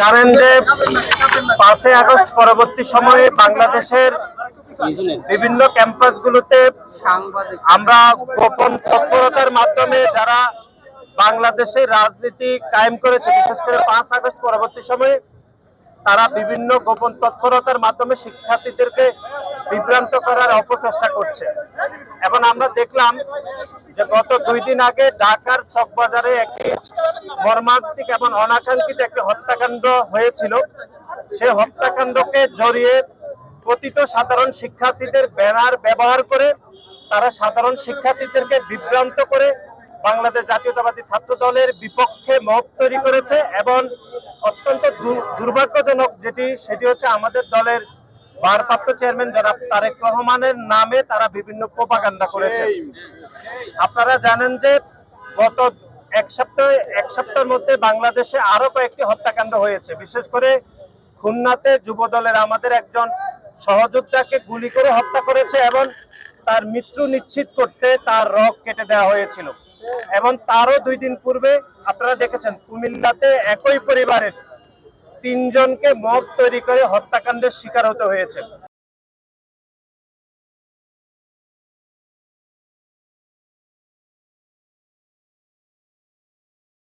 জানেন যে পাঁচই আগস্ট পরবর্তী সময়ে বাংলাদেশের বিভিন্ন ক্যাম্পাসগুলোতে আমরা গোপন তৎপরতার মাধ্যমে যারা বাংলাদেশের রাজনীতি কায়েম করেছে, বিশেষ করে পাঁচ আগস্ট পরবর্তী সময়ে, তারা বিভিন্ন গোপন তৎপরতার মাধ্যমে শিক্ষার্থীদেরকে বিভ্রান্ত করার অপচেষ্টা করছে। এবং আমরা দেখলাম যে গত দুই দিন আগে ঢাকার চকবাজারে একটি মর্মান্তিক এবং অনাকাঙ্ক্ষিত একটি হত্যাকাণ্ড হয়েছিল। সে হত্যাকাণ্ডকে জড়িয়ে পতিত সাধারণ শিক্ষার্থীদের ব্যানার ব্যবহার করে তারা সাধারণ শিক্ষার্থীদেরকে বিভ্রান্ত করে বাংলাদেশ জাতীয়তাবাদী ছাত্র দলের বিপক্ষে মত তৈরি করেছে এবং অত্যন্ত দুর্ভাগ্যজনক যেটি, সেটি হচ্ছে আমাদের দলের ভারপ্রাপ্ত চেয়ারম্যান জনাব তারেক রহমানের নামে তারা বিভিন্ন প্রোপাগান্ডা করেছে আপনারা জানেন যে গত এক সপ্তাহ এক সপ্তাহের মধ্যে বাংলাদেশে আরও কয়েকটি হত্যাকাণ্ড হয়েছে। বিশেষ করে খুলনাতে যুব দলের আমাদের একজন সহযোদ্ধাকে গুলি করে হত্যা করেছে এবং তার মৃত্যু নিশ্চিত করতে তার রক কেটে দেওয়া হয়েছিল। এবং তারও দুই দিন পূর্বে আপনারা দেখেছেন কুমিল্লাতে একই পরিবারের তিনজনকে মগ তৈরি করে হত্যাকাণ্ডের শিকার হতে হয়েছে।